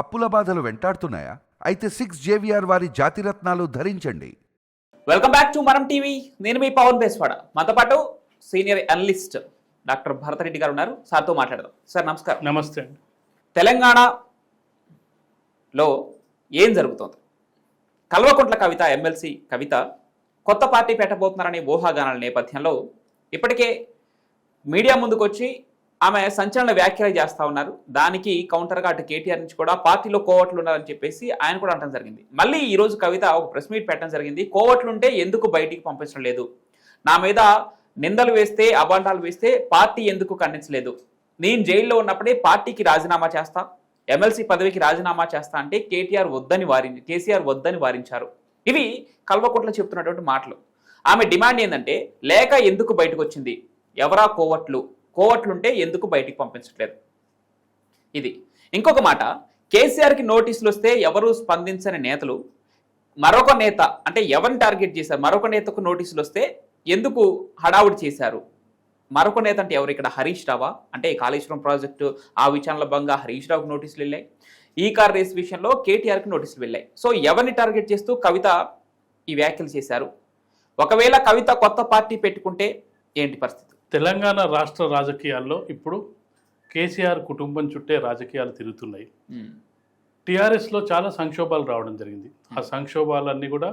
అప్పుల బాధలు వెంటాడుతున్నాయా? అయితే సిక్స్ జేవిఆర్ వారి జాతిరత్నాలు ధరించండి. Welcome back to Manam TV. నేను మీ పవన్ బేస్వాడ. మనతో పాటు సీనియర్ అనలిస్ట్ డాక్టర్ భరతరెడ్డి గారు ఉన్నారు. సార్తో మాట్లాడదాం. సార్ నమస్కారం. నమస్తే అండి. తెలంగాణలో ఏం జరుగుతోంది? కల్వకుంట్ల కవిత ఎమ్మెల్సీ కవిత కొత్త పార్టీ పెట్టబోతున్నారనే ఊహాగానాల నేపథ్యంలో ఇప్పటికే మీడియా ముందుకు వచ్చి ఆమె సంచలన వ్యాఖ్యలు చేస్తా ఉన్నారు. దానికి కౌంటర్గా అటు కేటీఆర్ నుంచి కూడా పార్టీలో కోవట్లు ఉన్నారని చెప్పేసి ఆయన కూడా అనడం జరిగింది. మళ్ళీ ఈరోజు కవిత ఒక ప్రెస్ మీట్ పెట్టడం జరిగింది. కోవట్లుంటే ఎందుకు బయటికి పంపించడం లేదు? నా మీద నిందలు వేస్తే అబాండాలు వేస్తే పార్టీ ఎందుకు ఖండించలేదు? నేను జైల్లో ఉన్నప్పుడే పార్టీకి రాజీనామా చేస్తా ఎమ్మెల్సీ పదవికి రాజీనామా చేస్తా అంటే కేటీఆర్ వద్దని వారి కేసీఆర్ వద్దని వారించారు. ఇవి కల్వకుంట్ల చెప్తున్నటువంటి మాటలు. ఆమె డిమాండ్ ఏంటంటే లేక ఎందుకు బయటకు వచ్చింది ఎవరా కోవట్లు? కోవట్లుంటే ఎందుకు బయటికి పంపించట్లేదు? ఇది. ఇంకొక మాట కేసీఆర్కి నోటీసులు వస్తే ఎవరు స్పందించని నేతలు? మరొక నేత అంటే ఎవరిని టార్గెట్ చేశారు? మరొక నేతకు నోటీసులు వస్తే ఎందుకు హడావుడి చేశారు? మరొక నేత అంటే ఎవరు? ఇక్కడ హరీష్ రావా? అంటే ఈ కాళేశ్వరం ప్రాజెక్టు ఆ విచారణలో భంగా హరీష్ రావుకు నోటీసులు వెళ్ళాయి. ఈ కార్ రేస్ విషయంలో కేటీఆర్కి నోటీసులు వెళ్ళాయి. సో ఎవరిని టార్గెట్ చేస్తూ కవిత ఈ వ్యాఖ్యలు చేశారు? ఒకవేళ కవిత కొత్త పార్టీ పెట్టుకుంటే ఏంటి పరిస్థితి? తెలంగాణ రాష్ట్ర రాజకీయాల్లో ఇప్పుడు కేసీఆర్ కుటుంబం చుట్టే రాజకీయాలు తిరుగుతున్నాయి. టీఆర్ఎస్లో చాలా సంక్షోభాలు రావడం జరిగింది. ఆ సంక్షోభాలన్నీ కూడా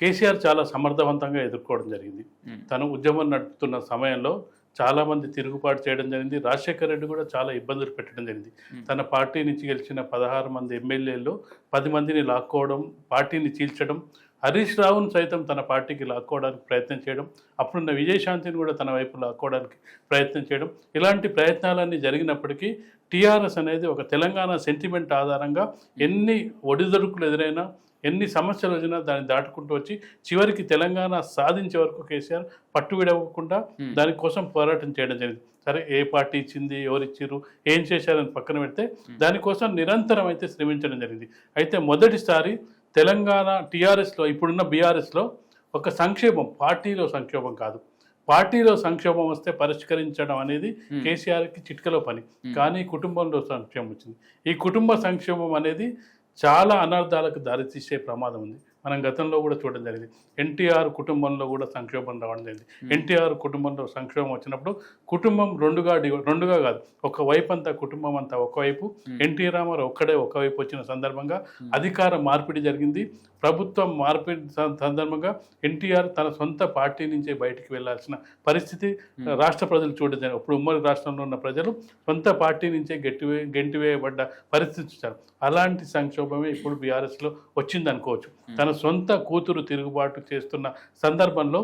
కేసీఆర్ చాలా సమర్థవంతంగా ఎదుర్కోవడం జరిగింది. తను ఉద్యమం నడుపుతున్న సమయంలో చాలా మంది తిరుగుబాటు చేయడం జరిగింది. రాజశేఖర రెడ్డి కూడా చాలా ఇబ్బందులు పెట్టడం జరిగింది. తన పార్టీ నుంచి గెలిచిన పదహారు మంది ఎమ్మెల్యేలు పది మందిని లాక్కోవడం పార్టీని చీల్చడం హరీష్ రావును సైతం తన పార్టీకి లాక్కోవడానికి ప్రయత్నం చేయడం అప్పుడున్న విజయశాంతిని కూడా తన వైపు లాక్కోవడానికి ప్రయత్నం చేయడం ఇలాంటి ప్రయత్నాలన్నీ జరిగినప్పటికీ టీఆర్ఎస్ అనేది ఒక తెలంగాణ సెంటిమెంట్ ఆధారంగా ఎన్ని ఒడిదొడుకులు ఎదురైనా ఎన్ని సమస్యలు వచ్చినా దాన్ని దాటుకుంటూ వచ్చి చివరికి తెలంగాణ సాధించే వరకు కేసీఆర్ పట్టు విడవకుండా. దానికోసం పోరాటం చేయడం జరిగింది. సరే ఏ పార్టీ ఇచ్చింది ఎవరు ఇచ్చిర్రు ఏం చేశారని పక్కన పెడితే దానికోసం నిరంతరం అయితే శ్రమించడం జరిగింది. అయితే మొదటిసారి తెలంగాణ టీఆర్ఎస్లో ఇప్పుడున్న బీఆర్ఎస్లో ఒక సంక్షేమం పార్టీలో సంక్షోభం కాదు పార్టీలో సంక్షోభం వస్తే పరిష్కరించడం అనేది. కేసీఆర్కి చిట్కలో పని. కానీ కుటుంబంలో సంక్షేమం వచ్చింది ఈ కుటుంబ సంక్షేమం అనేది చాలా అనర్థాలకు దారితీసే ప్రమాదం ఉంది మనం గతంలో కూడా చూడడం జరిగింది. ఎన్టీఆర్ కుటుంబంలో కూడా సంక్షోభం రావడం జరిగింది. ఎన్టీఆర్ కుటుంబంలో సంక్షోభం వచ్చినప్పుడు కుటుంబం రెండుగా రెండుగా కాదు ఒక వైపు అంతా కుటుంబం అంతా ఒకవైపు ఎన్టీ రామారావు ఒక్కడే ఒకవైపు వచ్చిన సందర్భంగా అధికార మార్పిడి జరిగింది. ప్రభుత్వం మార్పిడి సందర్భంగా ఎన్టీఆర్ తన సొంత పార్టీ నుంచే బయటికి వెళ్ళాల్సిన పరిస్థితి రాష్ట్ర ప్రజలు జరిగింది. ఇప్పుడు ఉమ్మడి రాష్ట్రంలో ఉన్న ప్రజలు సొంత పార్టీ నుంచే గట్టివే గెంటివేయబడ్డ పరిస్థితి చూశారు అలాంటి సంక్షోభమే ఇప్పుడు బీఆర్ఎస్లో వచ్చింది అనుకోవచ్చు తన సొంత కూతురు తిరుగుబాటు చేస్తున్న సందర్భంలో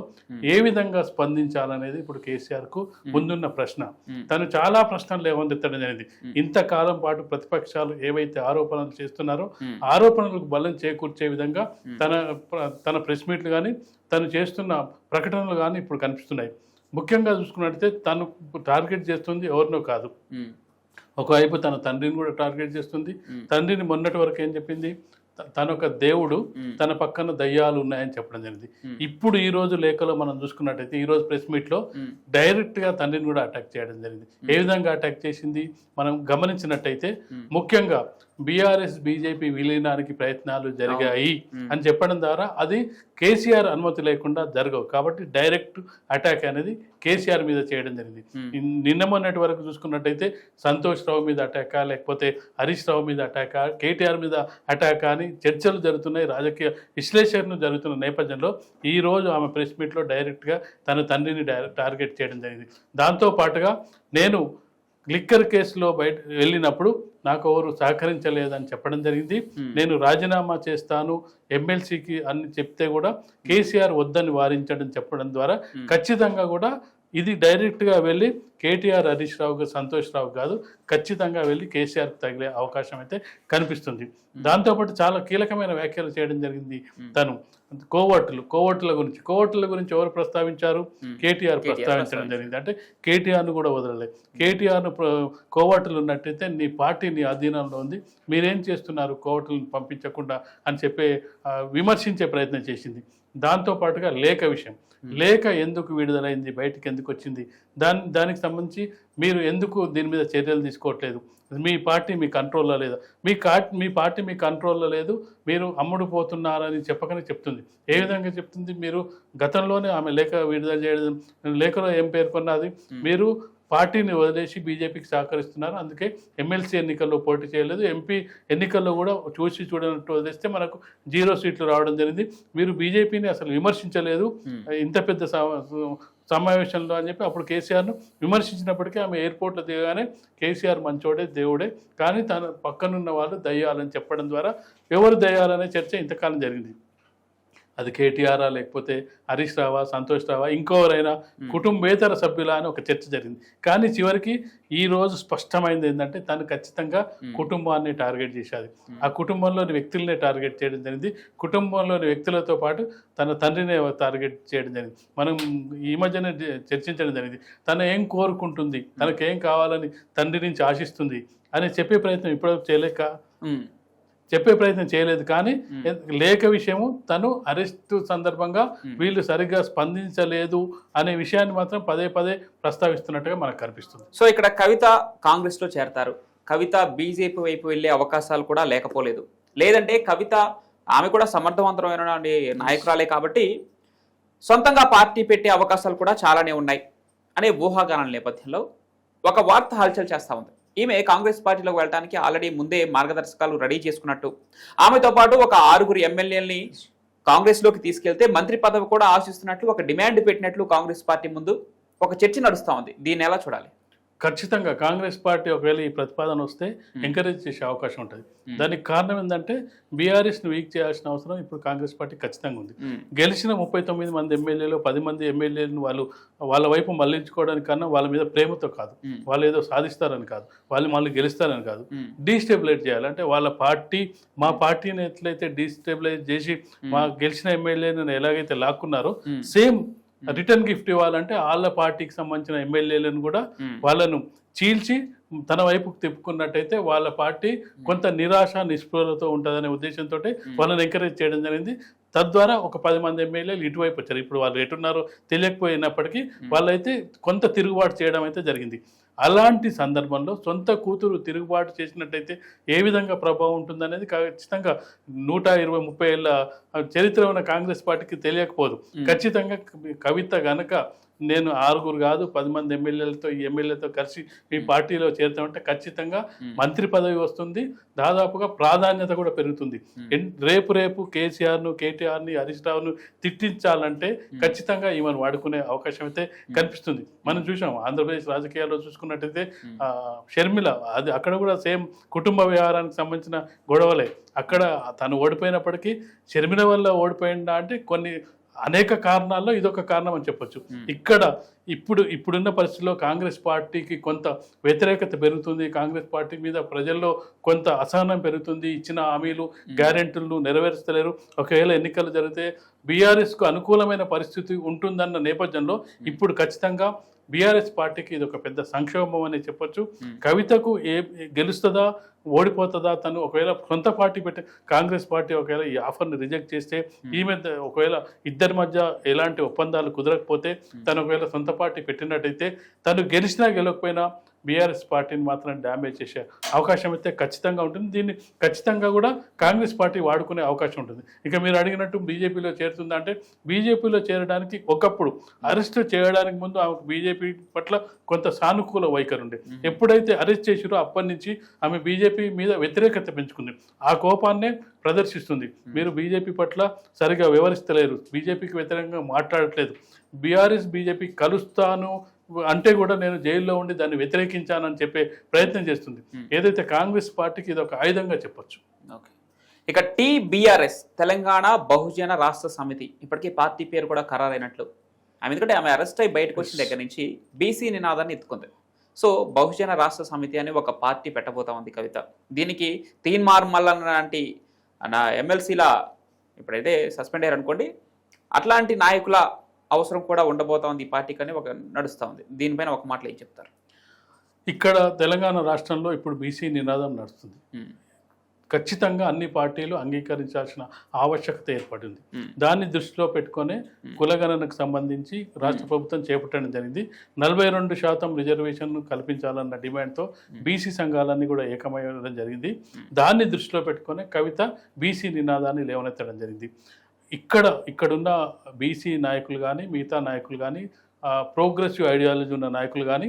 ఏ విధంగా స్పందించాలనేది ఇప్పుడు కేసీఆర్కు ముందున్న ప్రశ్న. తను చాలా ప్రశ్నలు లేవనెత్తడం జరిగింది. ఇంతకాలం పాటు ప్రతిపక్షాలు ఏవైతే ఆరోపణలు చేస్తున్నారో. ఆరోపణలకు బలం చేకూర్చే విధంగా తన తన ప్రెస్ మీట్లు కానీ తను చేస్తున్న ప్రకటనలు కానీ ఇప్పుడు కనిపిస్తున్నాయి. ముఖ్యంగా చూసుకున్నట్టయితే తను టార్గెట్ చేస్తుంది ఎవరినో కాదు. ఒకవైపు తన తండ్రిని కూడా టార్గెట్ చేస్తుంది. తండ్రిని మొన్నటి వరకు ఏం చెప్పింది? తన ఒక దేవుడు. తన పక్కన దయ్యాలు ఉన్నాయని చెప్పడం జరిగింది. ఇప్పుడు ఈ రోజు లేఖలో మనం చూసుకున్నట్టయితే ఈ రోజు ప్రెస్ మీట్లో ఉమ్, డైరెక్ట్గా తండ్రిని కూడా అటాక్ చేయడం జరిగింది. ఏ విధంగా అటాక్ చేసింది? మనం గమనించినట్టయితే. ముఖ్యంగా బీఆర్ఎస్ బీజేపీ విలీనానికి ప్రయత్నాలు జరిగాయి. అని చెప్పడం ద్వారా అది కేసీఆర్ అనుమతి లేకుండా జరగవు. కాబట్టి డైరెక్ట్ అటాక్ అనేది కేసీఆర్ మీద చేయడం జరిగింది. నిన్న మొన్నటి వరకు చూసుకున్నట్టయితే సంతోష్ రావు మీద అటాకా లేకపోతే హరీష్ రావు మీద అటాకా కేటీఆర్ మీద అటాకా అని చర్చలు జరుగుతున్నాయి. రాజకీయ విశ్లేషణలు జరుగుతున్న నేపథ్యంలో ఈ రోజు ఆమె ప్రెస్ మీట్లో డైరెక్ట్గా తన తండ్రిని డైరెక్ట్ టార్గెట్ చేయడం జరిగింది. దాంతో పాటుగా నేను లిక్కర్ కేసులో బయట వెళ్ళినప్పుడు నాకు ఎవరు సహకరించలేదని చెప్పడం జరిగింది Hmm. నేను రాజీనామా చేస్తాను ఎమ్మెల్సీకి అని చెప్తే కూడా కేసీఆర్ వద్దని వారించడం చెప్పడం ద్వారా Hmm. ఖచ్చితంగా కూడా ఇది డైరెక్ట్గా వెళ్ళి కేటీఆర్ హరీష్ రావు సంతోష్ రావు కాదు ఖచ్చితంగా వెళ్ళి కేసీఆర్కి తగిలే అవకాశం అయితే కనిపిస్తుంది. దాంతోపాటు చాలా కీలకమైన వ్యాఖ్యలు చేయడం జరిగింది. తను. కోవట్లు కోవట్ల గురించి కోవట్ల గురించి ఎవరు ప్రస్తావించారు. కేటీఆర్ ప్రస్తావించడం. జరిగింది. అంటే కేటీఆర్ను కూడా వదలలేదు కేటీఆర్ను కోవట్లు ఉన్నట్టయితే నీ పార్టీ నీ అధీనంలో ఉంది. మీరేం చేస్తున్నారు? కోవట్లను పంపించకుండా అని చెప్పే విమర్శించే ప్రయత్నం చేసింది. దాంతో పాటుగా లేఖ విషయం. లేఖ ఎందుకు విడుదలైంది? బయటికి ఎందుకు వచ్చింది? దాని దానికి సంబంధించి మీరు ఎందుకు దీని మీద చర్యలు తీసుకోవట్లేదు? మీ పార్టీ మీ కంట్రోల్లో లేదా? మీ కా మీ పార్టీ మీ కంట్రోల్లో లేదు. మీరు అమ్ముడు పోతున్నారని చెప్పకనే చెప్తుంది. ఏ విధంగా చెప్తుంది? మీరు గతంలోనే ఆమె లేఖ విడుదల చేయడం లేఖలో ఏం పేర్కొన్నది? మీరు పార్టీని వదిలేసి బీజేపీకి సహకరిస్తున్నారు. అందుకే ఎమ్మెల్సీ ఎన్నికల్లో పోటీ చేయలేదు. ఎంపీ ఎన్నికల్లో కూడా చూసి చూడనట్టు వదిలేస్తే మనకు జీరో సీట్లు రావడం జరిగింది. మీరు బీజేపీని అసలు విమర్శించలేదు. ఇంత పెద్ద సమ- సమావేశంలో అని చెప్పి అప్పుడు కేసీఆర్ను విమర్శించినప్పటికీ ఆమె ఎయిర్పోర్ట్లో దిగగానే కేసీఆర్ మంచోడే దేవుడే. కానీ తన పక్కనున్న వాళ్ళు దయ్యాలని చెప్పడం ద్వారా ఎవరు దయ్యాలనే చర్చ ఇంతకాలం జరిగింది. అది కేటీఆర్ లేకపోతే హరీష్ రావా సంతోష్ రావా ఇంకోవరైనా కుటుంబేతర సభ్యుల అని ఒక చర్చ జరిగింది. కానీ చివరికి ఈ రోజు స్పష్టమైంది ఏంటంటే తను ఖచ్చితంగా కుటుంబాన్ని టార్గెట్ చేసేది ఆ కుటుంబంలోని వ్యక్తులనే టార్గెట్ చేయడం జరిగింది. కుటుంబంలోని వ్యక్తులతో పాటు తన తండ్రినే టార్గెట్ చేయడం జరిగింది. మనం ఈ మధ్యనే చర్చించడం జరిగింది. తను ఏం కోరుకుంటుంది? తనకు ఏం కావాలని తండ్రి నుంచి ఆశిస్తుంది? అని చెప్పే ప్రయత్నం ఇప్పుడు చేయలేక. చెప్పే ప్రయత్నం చేయలేదు కానీ లేఖ విషయము తను అరెస్టు సందర్భంగా వీళ్ళు సరిగ్గా స్పందించలేదు అనే విషయాన్ని మాత్రం పదే పదే ప్రస్తావిస్తున్నట్టుగా మనకు కనిపిస్తుంది. సో ఇక్కడ కవిత కాంగ్రెస్లో చేరతారు. కవిత బీజేపీ వైపు వెళ్ళే అవకాశాలు కూడా లేకపోలేదు. లేదంటే కవిత ఆమె కూడా సమర్థవంతమైన నాయకురాలే కాబట్టి సొంతంగా పార్టీ పెట్టే అవకాశాలు కూడా చాలానే ఉన్నాయి అనే ఊహాగానాల నేపథ్యంలో ఒక వార్త హల్చల్ చేస్తా ఉంది. ఈమె కాంగ్రెస్ పార్టీలోకి వెళ్ళడానికి ఆల్రెడీ ముందే మార్గదర్శకాలు రెడీ చేసుకున్నట్టు. ఆమెతో పాటు ఒక ఆరుగురు ఎమ్మెల్యేలని కాంగ్రెస్లోకి తీసుకెళ్తే మంత్రి పదవి కూడా ఆశిస్తున్నట్లు ఒక డిమాండ్ పెట్టినట్లు కాంగ్రెస్ పార్టీ ముందు ఒక చర్చ నడుస్తూ ఉంది. దీన్ని ఎలా చూడాలి? ఖచ్చితంగా కాంగ్రెస్ పార్టీ ఒకవేళ ఈ ప్రతిపాదన వస్తే ఎంకరేజ్ చేసే అవకాశం ఉంటుంది. దానికి కారణం ఏంటంటే బీఆర్ఎస్ని వీక్ చేయాల్సిన అవసరం ఇప్పుడు కాంగ్రెస్ పార్టీ ఖచ్చితంగా ఉంది. ఉమ్. గెలిచిన ముప్పై తొమ్మిది మంది ఎమ్మెల్యేలు పది మంది ఎమ్మెల్యేలను వాళ్ళు వాళ్ళ వైపు మళ్ళించుకోవడానికి కన్నా వాళ్ళ మీద ప్రేమతో కాదు. వాళ్ళు ఏదో సాధిస్తారని కాదు. వాళ్ళు మళ్ళీ గెలుస్తారని కాదు. డీస్టెబిలైజ్ చేయాలి అంటే వాళ్ళ పార్టీ మా పార్టీని ఎట్లయితే డీస్టెబిలైజ్ చేసి మా గెలిచిన ఎమ్మెల్యేలను ఎలాగైతే లాక్కున్నారో. సేమ్ రిటర్న్ గిఫ్ట్ ఇవ్వాలంటే వాళ్ళ పార్టీకి సంబంధించిన ఎమ్మెల్యేలను కూడా. వాళ్ళను చీల్చి తన వైపుకు తిప్పుకున్నట్టయితే వాళ్ళ పార్టీ కొంత నిరాశ నిస్పృహలతో ఉంటుందనే ఉద్దేశంతో వాళ్ళని ఎంకరేజ్ చేయడం జరిగింది. తద్వారా ఒక పది మంది ఎమ్మెల్యేలు ఇటువైపు వచ్చారు. ఇప్పుడు వాళ్ళు ఎటున్నారో తెలియకపోయినప్పటికీ వాళ్ళైతే కొంత తిరుగుబాటు చేయడం అయితే జరిగింది. అలాంటి సందర్భంలో సొంత కూతురు తిరుగుబాటు చేసినట్టయితే ఏ విధంగా ప్రభావం ఉంటుందనేది ఖచ్చితంగా నూట ఇరవై ముప్పై ఏళ్ళ చరిత్ర ఉన్న కాంగ్రెస్ పార్టీకి తెలియకపోదు. ఖచ్చితంగా కవిత గనక నేను ఆరుగురు కాదు పది మంది ఎమ్మెల్యేలతో ఈ ఎమ్మెల్యేతో కలిసి మీ పార్టీలో చేరుతామంటే ఖచ్చితంగా మంత్రి పదవి వస్తుంది. దాదాపుగా ప్రాధాన్యత కూడా పెరుగుతుంది. రేపు రేపు కేసీఆర్ను కేటీఆర్ని హరీష్ రావును తిట్టించాలంటే ఖచ్చితంగా ఈమెను వాడుకునే అవకాశం అయితే కనిపిస్తుంది. మనం చూసాం ఆంధ్రప్రదేశ్ రాజకీయాల్లో చూసుకున్నట్టయితే షర్మిల అది అక్కడ కూడా సేమ్ కుటుంబ వ్యవహారానికి సంబంధించిన గొడవలే. అక్కడ తను ఓడిపోయినప్పటికీ షర్మిల వల్ల ఓడిపోయిందా అంటే కొన్ని అనేక కారణాల్లో ఇదొక కారణం అని చెప్పొచ్చు. ఇక్కడ ఇప్పుడు ఇప్పుడున్న పరిస్థితుల్లో కాంగ్రెస్ పార్టీకి కొంత వ్యతిరేకత పెరుగుతుంది. కాంగ్రెస్ పార్టీ మీద ప్రజల్లో కొంత అసహనం పెరుగుతుంది. ఇచ్చిన హామీలు గ్యారెంటీలను నెరవేర్చలేరు ఒకవేళ ఎన్నికలు జరిగితే బీఆర్ఎస్కు అనుకూలమైన పరిస్థితి ఉంటుందన్న నేపథ్యంలో ఇప్పుడు ఖచ్చితంగా బీఆర్ఎస్ పార్టీకి ఇది ఒక పెద్ద సంక్షోభం అని చెప్పొచ్చు. కవితకు ఏ గెలుస్తుందా ఓడిపోతుందా తను ఒకవేళ సొంత పార్టీ పెట్టి కాంగ్రెస్ పార్టీ ఒకవేళ ఈ ఆఫర్ని రిజెక్ట్ చేస్తే ఈమె ద- ఒకవేళ ఇద్దరి మధ్య ఎలాంటి ఒప్పందాలు కుదరకపోతే తను ఒకవేళ సొంత పార్టీ పెట్టినట్టయితే తను గెలిచినా గెలవకపోయినా బీఆర్ఎస్ పార్టీని మాత్రం డ్యామేజ్ చేసే అవకాశం అయితే ఖచ్చితంగా ఉంటుంది. దీన్ని ఖచ్చితంగా కూడా కాంగ్రెస్ పార్టీ వాడుకునే అవకాశం ఉంటుంది. ఇక మీరు అడిగినట్టు బీజేపీలో చేరుతుందా అంటే బీజేపీలో చేరడానికి ఒకప్పుడు అరెస్ట్ చేయడానికి ముందు ఆమెకు బీజేపీ పట్ల కొంత సానుకూల వైఖరి ఉండే. ఎప్పుడైతే అరెస్ట్ చేసిరో అప్పటి నుంచి ఆమె బీజేపీ మీద వ్యతిరేకత పెంచుకుంది. ఆ కోపాన్నే ప్రదర్శిస్తుంది. మీరు బీజేపీ పట్ల సరిగా వివరిస్తలేరు. బీజేపీకి వ్యతిరేకంగా మాట్లాడట్లేదు. బీఆర్ఎస్ బీజేపీ కలుస్తాను అంటే కూడా నేను జైల్లో ఉండి దాన్ని వ్యతిరేకించానని చెప్పే ప్రయత్నం చేస్తుంది. ఏదైతే కాంగ్రెస్ పార్టీకి ఇది ఒక ఆయుధంగా చెప్పొచ్చు. ఓకే. ఇక టీబీఆర్ఎస్ తెలంగాణ బహుజన రాష్ట్ర సమితి. ఇప్పటికీ పార్టీ పేరు కూడా ఖరారైనట్లు. ఆమె ఎందుకంటే ఆమె అరెస్ట్ అయి బయటకు వచ్చిన దగ్గర నుంచి బీసీ నినాదాన్ని ఎత్తుకుంది. సో బహుజన రాష్ట్ర సమితి అని ఒక పార్టీ పెట్టబోతా ఉంది కవిత. దీనికి తీన్మార్ మల్లన్ లాంటి ఎమ్మెల్సీల ఇప్పుడైతే సస్పెండ్ అయ్యారు అనుకోండి అట్లాంటి నాయకుల అవసరం కూడా ఉండబోతా ఉంది ఈ పార్టీకి అని ఒక నడుస్తూ ఉంది దీనిపైన ఒక మాటలు ఏం చెప్తారు? ఇక్కడ తెలంగాణ రాష్ట్రంలో ఇప్పుడు బీసీ నినాదం నడుస్తుంది. ఖచ్చితంగా అన్ని పార్టీలు అంగీకరించాల్సిన ఆవశ్యకత ఏర్పడింది. దాన్ని దృష్టిలో పెట్టుకొని కులగణనకు సంబంధించి రాష్ట్ర ప్రభుత్వం చేపట్టడం జరిగింది. నలభై రెండు శాతం రిజర్వేషన్ కల్పించాలన్న డిమాండ్తో బీసీ సంఘాలన్నీ కూడా ఏకమయ్యడం జరిగింది. దాన్ని దృష్టిలో పెట్టుకొని కవిత బీసీ నినాదాన్ని లేవనెత్తడం జరిగింది. ఇక్కడ ఇక్కడున్న బీసీ నాయకులు కానీ మిగతా నాయకులు కానీ ప్రోగ్రెసివ్ ఐడియాలజీ ఉన్న నాయకులు కానీ.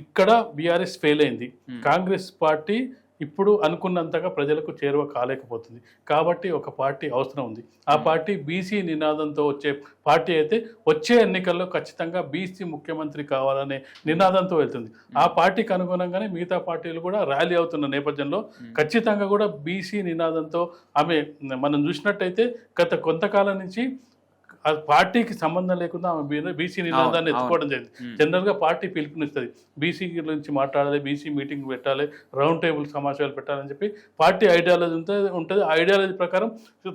ఇక్కడ బీఆర్ఎస్ ఫెయిల్ అయింది. కాంగ్రెస్ పార్టీ ఇప్పుడు అనుకున్నంతగా ప్రజలకు చేరువ కాలేకపోతుంది. కాబట్టి ఒక పార్టీ అవసరం ఉంది. ఆ పార్టీ బీసీ నినాదంతో వచ్చే పార్టీ అయితే వచ్చే ఎన్నికల్లో ఖచ్చితంగా బీసీ ముఖ్యమంత్రి కావాలనే నినాదంతో వెళ్తుంది. ఆ పార్టీకి అనుగుణంగానే మిగతా పార్టీలు కూడా ర్యాలీ అవుతున్న నేపథ్యంలో ఖచ్చితంగా కూడా బీసీ నినాదంతో ఆమె మనం చూసినట్టయితే గత కొంతకాలం నుంచి ఆ పార్టీకి సంబంధం లేకుండా ఆమె బీసీ నినాదాన్ని. ఎత్తుకోవడం జరిగింది. జనరల్గా పార్టీ పిలుపునిస్తుంది. బీసీ గురించి మాట్లాడాలి బీసీ మీటింగ్ పెట్టాలి రౌండ్ టేబుల్ సమావేశాలు పెట్టాలని చెప్పి పార్టీ ఐడియాలజీ ఉంటుంది. ఉంటుంది ఐడియాలజీ ప్రకారం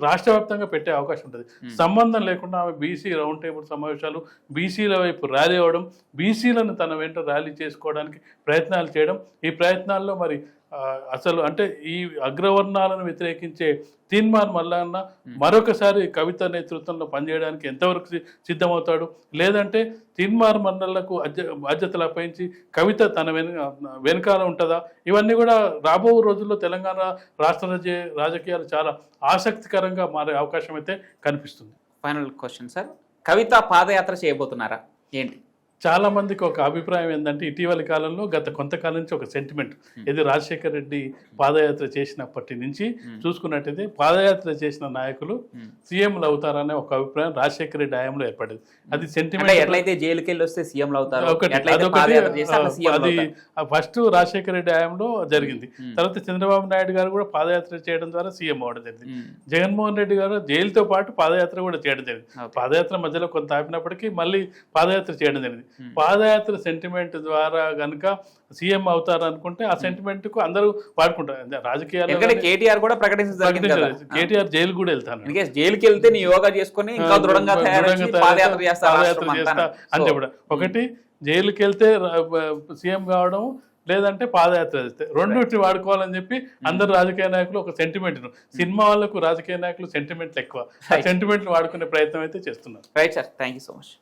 రాష్ట్ర వ్యాప్తంగా పెట్టే అవకాశం ఉంటుంది. సంబంధం లేకుండా ఆమె బీసీ రౌండ్ టేబుల్ సమావేశాలు బీసీల వైపు ర్యాలీ అవ్వడం బీసీలను తన వెంట ర్యాలీ చేసుకోవడానికి ప్రయత్నాలు చేయడం ఈ ప్రయత్నాల్లో మరి అసలు అంటే ఈ అగ్రవర్ణాలను వ్యతిరేకించే తీన్మార్ మల్లన్న మరొకసారి కవిత నేతృత్వంలో పనిచేయడానికి ఎంతవరకు సిద్ధమవుతాడు? లేదంటే తీన్మార్ మండళ్ళకు అధ్య బాధ్యతలు అప్పగించి కవిత తన వెనుక వెనకాల ఉంటుందా? ఇవన్నీ కూడా రాబో రోజుల్లో తెలంగాణ రాష్ట్ర రాజ- రాజకీయాలు చాలా ఆసక్తికరంగా మారే అవకాశం అయితే కనిపిస్తుంది. ఫైనల్ క్వశ్చన్ సార్ కవిత పాదయాత్ర చేయబోతున్నారా? ఏంటి? చాలా మందికి ఒక అభిప్రాయం ఏంటంటే ఇటీవలి కాలంలో గత కొంతకాలం నుంచి ఒక సెంటిమెంట్ ఇది రాజశేఖర్ రెడ్డి పాదయాత్ర చేసినప్పటి నుంచి చూసుకున్నట్టయితే పాదయాత్ర చేసిన నాయకులు Hmm. సీఎంలు అవుతారనే ఒక అభిప్రాయం రాజశేఖర రెడ్డి హయాంలో ఏర్పడింది అది సెంటిమెంట్ ఎట్లయితే జైలుకి వెళ్ళి వస్తే సీఎంలు అవుతారు అది. ఫస్ట్ రాజశేఖర రెడ్డి హయాంలో జరిగింది Hmm. తర్వాత చంద్రబాబు నాయుడు గారు కూడా పాదయాత్ర చేయడం ద్వారా సీఎం అవ్వడం జరిగింది. జగన్మోహన్ రెడ్డి గారు జైలుతో పాటు పాదయాత్ర కూడా చేయడం జరిగింది. పాదయాత్ర మధ్యలో కొంత ఆపినప్పటికీ మళ్ళీ పాదయాత్ర చేయడం జరిగింది Hmm. పాదయాత్ర సెంటిమెంట్ ద్వారా గనుక సీఎం అవుతారు అనుకుంటే ఆ సెంటిమెంట్కు అందరూ వాడుకుంటారు. అంటే కానీ కేటీఆర్ కూడా ప్రకటించారు. కేటీఆర్ జైలు కూడా వెళ్తాను. జైలుకి వెళ్తే నీ యోగా చేసుకొని ఇంకా దృఢంగా పాదయాత్ర చేస్తా. చెప్పడం ఒకటి జైలుకి వెళ్తే సీఎం కావడం లేదంటే పాదయాత్ర చేస్తే. రెండింటిని వాడుకోవాలని చెప్పి అందరు రాజకీయ నాయకులు ఒక సెంటిమెంట్ సినిమా వాళ్ళకు రాజకీయ నాయకులు సెంటిమెంట్లు ఎక్కువ. ఆ. సెంటిమెంట్లు వాడుకునే ప్రయత్నం అయితే చేస్తున్నారు. Right sir thank you so much